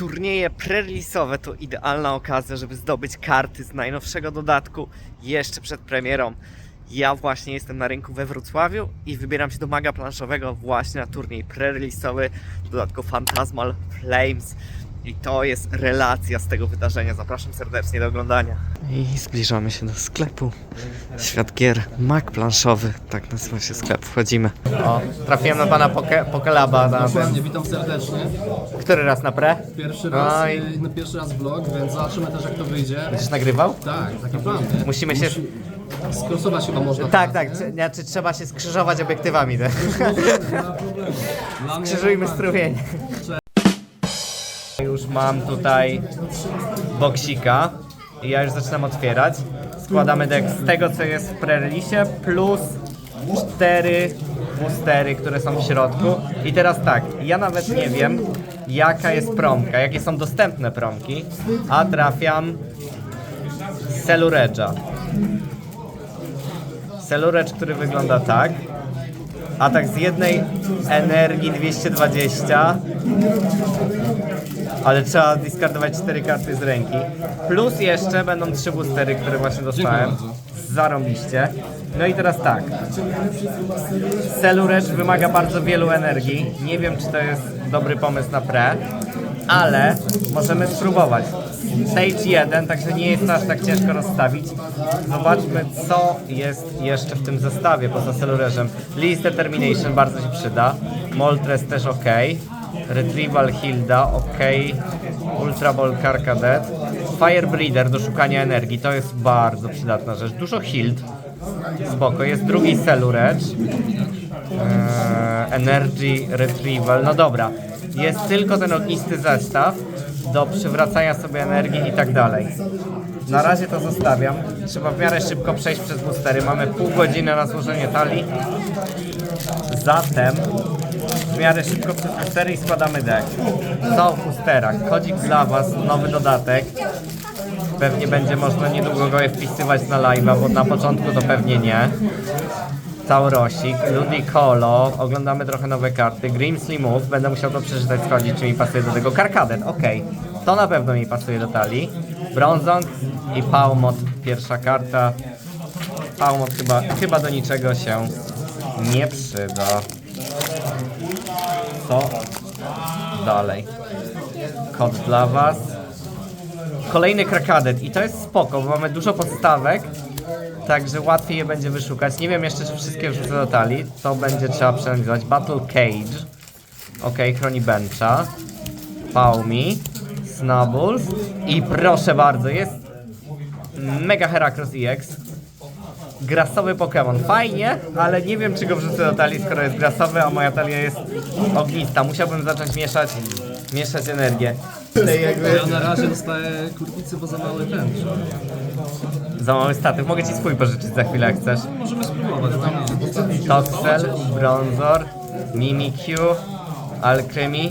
Turnieje prerelisowe to idealna okazja, żeby zdobyć karty z najnowszego dodatku jeszcze przed premierą. Ja właśnie jestem na rynku we Wrocławiu i wybieram się do maga planszowego właśnie na turniej prerelisowy dodatku Phantasmal Flames. I to jest relacja z tego wydarzenia. Zapraszam serdecznie do oglądania. I zbliżamy się do sklepu. Świat gier, mag planszowy, tak nazywa się sklep. Wchodzimy. O, trafiłem na pana Poke, Pokelaba na ten. Dokładnie, witam serdecznie. Który raz na pre? Pierwszy raz, Oj. y, no pierwszy raz vlog, więc zobaczymy też jak to wyjdzie. Będziesz nagrywał? Tak, taki plan, nie? Musimy się. Skrosować chyba można. Tak, tak. nie? Czy, znaczy, trzeba się skrzyżować obiektywami. Tak? Nie ma problemu. mam tutaj boksika i ja już zaczynam otwierać. Składamy deck z tego, co jest w prerelisie, plus cztery boostery, które są w środku. I teraz tak, ja nawet nie wiem, jaka jest promka, jakie są dostępne promki, a trafiam Seluredge'a. Seluredge, który wygląda tak. Atak z jednej energii 220 ale trzeba discardować 4 karty z ręki. Plus jeszcze będą 3 boostery, które właśnie dostałem. Zarąbiście. No i teraz tak. Celurage wymaga bardzo wielu energii. Nie wiem, czy to jest dobry pomysł na pre, ale możemy spróbować. Stage 1, także nie jest aż tak ciężko rozstawić. Zobaczmy, co jest jeszcze w tym zestawie poza Celureżem. List Determination bardzo się przyda. Moltres też ok. Retrieval Hilda, ok. Ultra Ball Karkadet. Fire Breeder do szukania energii, to jest bardzo przydatna rzecz. Dużo Hild, spoko. Jest drugi Celluredge. Eee, Energy Retrieval, no dobra. Jest tylko ten ognisty zestaw do przywracania sobie energii i tak dalej. Na razie to zostawiam. Trzeba w miarę szybko przejść przez boostery. Mamy pół godziny na złożenie talii. Zatem w miarę szybko przez boostery i składamy deck. Co w boosterach? Kodzik dla Was, nowy dodatek. Pewnie będzie można niedługo go wpisywać na live'a, bo na początku to pewnie nie. Taurosik, Ludicolo, oglądamy trochę nowe karty, Grimsley Move, będę musiał to przeczytać, sprawdzić czy mi pasuje do tego. Karkadet, okej, to na pewno mi pasuje do talii. Bronzong i Palmot, pierwsza karta. Palmot chyba, chyba do niczego się nie przyda. Co dalej? Kod dla Was. Kolejny krakadet i to jest spoko, bo mamy dużo podstawek, także łatwiej je będzie wyszukać. Nie wiem jeszcze, czy wszystkie wrzucę do talii, to będzie trzeba przeanalizować. Battle Cage, ok, chroni bencha, Paumi, Snubbles i proszę bardzo, jest Mega Heracross EX. Grasowy Pokémon. Fajnie, ale nie wiem czy go wrzucę do talii, skoro jest grasowy, a moja talia jest ognista. Musiałbym zacząć mieszać, mieszać energię. Tutaj jakby... Ja na razie dostaję kurwicy, bo za mały ten. Za mały statyw. Mogę ci swój pożyczyć za chwilę, jak chcesz. Możemy spróbować. Nie. Toxel, Bronzor, Mimikyu, Alchemy,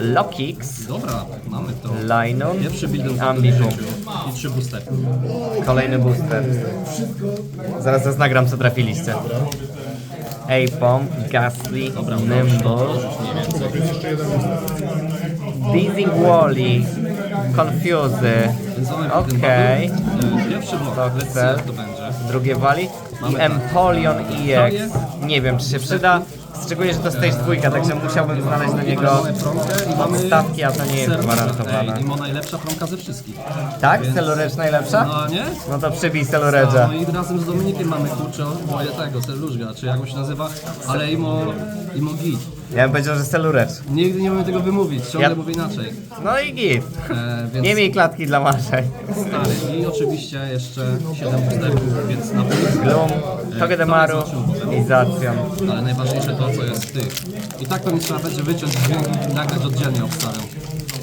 Lokix, Dobra, mamy to. Linon Pierwszy build i życiu. I trzy boostery. Kolejny booster. Zaraz zaznagram, co trafiliście. Apom, Ghastly, Nimble, Dizzy Wally, Confuse, okej, Pierwszy blok. To Let's see chcę. jak to będzie. drugie wali i tak. Empolion EX. Nie wiem, czy się przyda, szczególnie, że to stage dwójka, także musiałbym znaleźć do niego Mamy promkę i mamy podstawki, a to nie jest gwarantowane. I ma najlepsza promka ze wszystkich. Tak? Celurecz najlepsza? No nie? No to przybij Celuredża. No i razem z Dominikiem mamy kurczę moje tego, Serlużga, czy jak on się nazywa, ale imo, imo git. Ja bym powiedział, że Celurecz. Nigdy nie umiem tego wymówić, ciągle Ja- mówię inaczej. No i git. E, więc Nie miej klatki dla maszek. stary. I oczywiście jeszcze 7 boosterów, więc na plus. Gloom, Togedemaru i Zacian. Ale najważniejsze to, co jest w tych. I tak to mi trzeba będzie wyciąć dźwięki i nagrać oddzielnie obstawiam.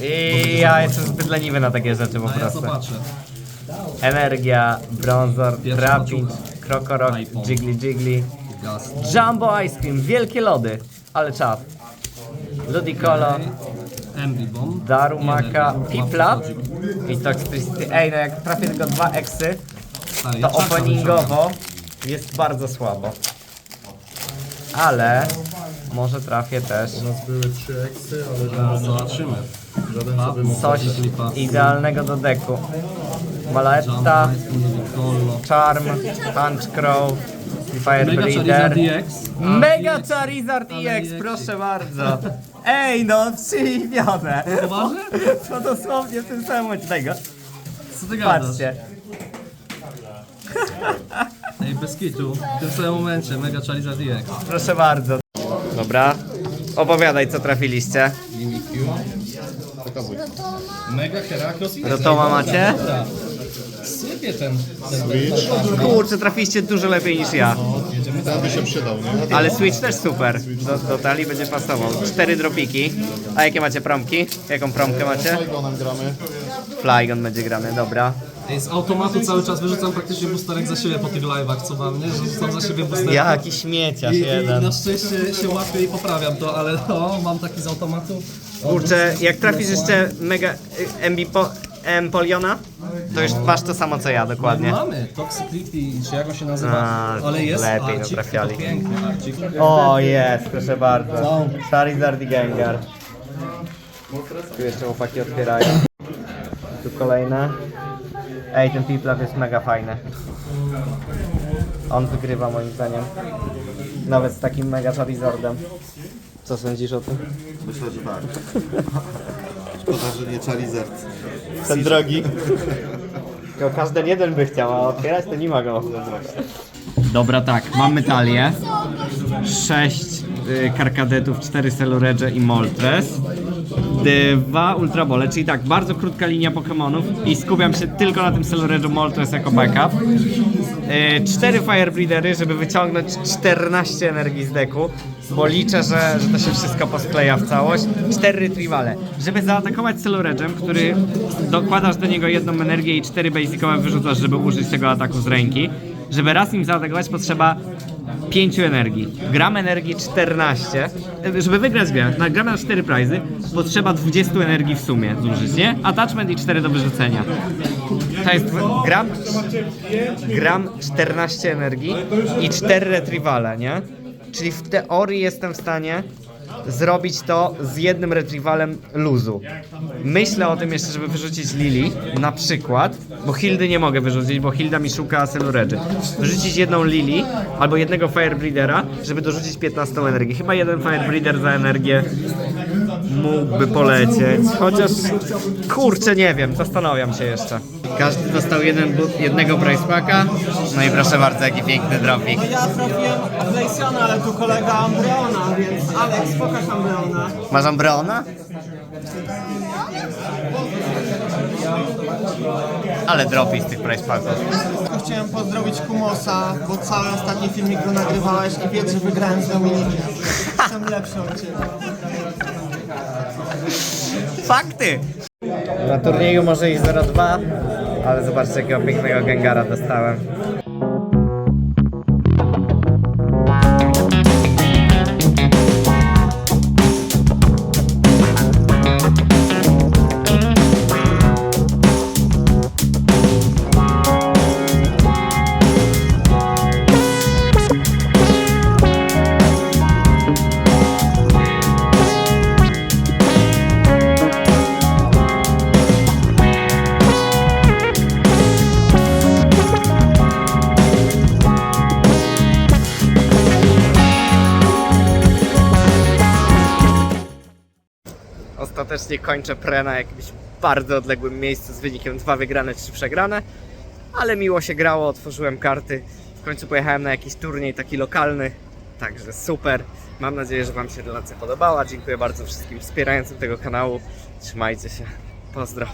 I ja jestem zbyt leniwy na takie rzeczy po A ja prostu. zobaczę. Energia, Bronzor, Pierwsza. Krokorok, iPhone. Jiggly Jiggly, Gaz. Jumbo Ice Cream, wielkie lody, ale czad. Ludicolo. Darumaka, łapka i Toxicity. Ej, no jak trafię tylko dwa eksy, Stary, ja to openingowo jest bardzo słabo. Ale może trafię też. U nas były trzy eksy, ale żaden, zobaczymy. żaden mógł Coś idealnego do deku. Jump, Collo. Charm, Punch Crow, Fire Mega Charizard Breeder. DX. Mega Charizard Ale EX, EX. proszę bardzo. Ej, no przyjmione. Poważnie? To dosłownie w tym samym momencie. Daj go. Co ty gadasz? Patrzcie. Ej, bez kitu. W tym samym momencie Mega Charizard DX. Proszę bardzo. Dobra. Opowiadaj, co trafiliście. Mega Heraklos i Do Toma macie? Sypie ten, ten Switch, Kurczę, trafiliście dużo lepiej niż ja. ten by się przydał, nie? Ale Switch też super. Do, do talii będzie pasował. Cztery dropiki. A jakie macie promki? Jaką promkę macie? Flygonem gramy. Flygon będzie grany, dobra. Ej, z automatu cały czas wyrzucam praktycznie boosterek za siebie po tych live'ach, co mam, nie? Że rzucam za siebie boosterek. Jaki śmieciarz I, i jeden. na szczęście się łapię i poprawiam to, ale no, mam taki z automatu. Kurczę, jak trafisz jeszcze mega y, MB po, Empoliona, to już masz to samo co ja, dokładnie. Mamy Toxicity, czy jak on się nazywa, A, ale jest lepiej Arcik, to piękny Arcik. O, jest, proszę bardzo. Charizard i Gengar. Tu jeszcze chłopaki otwierają. Tu kolejne. Ej, ten Piplaf jest mega fajny. On wygrywa moim zdaniem. Nawet z takim mega Charizardem. Co sądzisz o tym? Myślę, że tak. Szkoda, że nie Charizard. Ten drogi. Tylko każdy jeden by chciał, a otwierać to nie ma go. Dobra, tak, mamy talię. Sześć y, karkadetów, cztery Celuredge i Moltres. Dwa Ultrabole, czyli tak, bardzo krótka linia Pokémonów i skupiam się tylko na tym Celuredge'u Moltres jako backup. Y, Cztery Fire Breedery, żeby wyciągnąć 14 energii z deku, bo liczę, że, że to się wszystko poskleja w całość. Cztery Retrievale, żeby zaatakować Celuredge'em, który dokładasz do niego jedną energię i cztery basicowe wyrzucasz, żeby użyć tego ataku z ręki. Żeby raz nim zaatakować potrzeba 5 energii. Gram energii 14. E, Żeby wygrać grę, na gramy na 4 prizy, potrzeba 20 energii w sumie zużyć, nie? Attachment i 4 do wyrzucenia. To jest gram, gram 14 energii i 4 retrievale, nie? Czyli w teorii jestem w stanie zrobić to z jednym retrievalem luzu. Myślę o tym jeszcze, żeby wyrzucić Lili, na przykład, bo Hildy nie mogę wyrzucić, bo Hilda mi szuka Celuredge. Wyrzucić jedną Lili albo jednego Firebreedera, żeby dorzucić 15 energii. Chyba jeden Firebreeder za energię mógłby polecieć, chociaż kurczę nie wiem, zastanawiam się jeszcze. Każdy dostał jeden, jednego price packa, no i proszę bardzo, jaki piękny dropik. Ja trafiłem Glaciana, ale tu kolega Ambreona, więc Alex, pokaż Ambreona. Masz Ambreona? Ale dropi z tych price packów. Chciałem pozdrowić Kumosa, bo cały ostatni filmik go nagrywałeś i wiedz, że wygrałem z Dominikiem. Jestem lepszy od ciebie. Fakty! Na turnieju może iść 0-2, ale zobaczcie jakiego pięknego Gengara dostałem. Kończę pre na jakimś bardzo odległym miejscu z wynikiem 2 wygrane, 3 przegrane. Ale miło się grało, otworzyłem karty. W końcu pojechałem na jakiś turniej taki lokalny. Także super. Mam nadzieję, że Wam się relacja podobała. Dziękuję bardzo wszystkim wspierającym tego kanału. Trzymajcie się. Pozdro.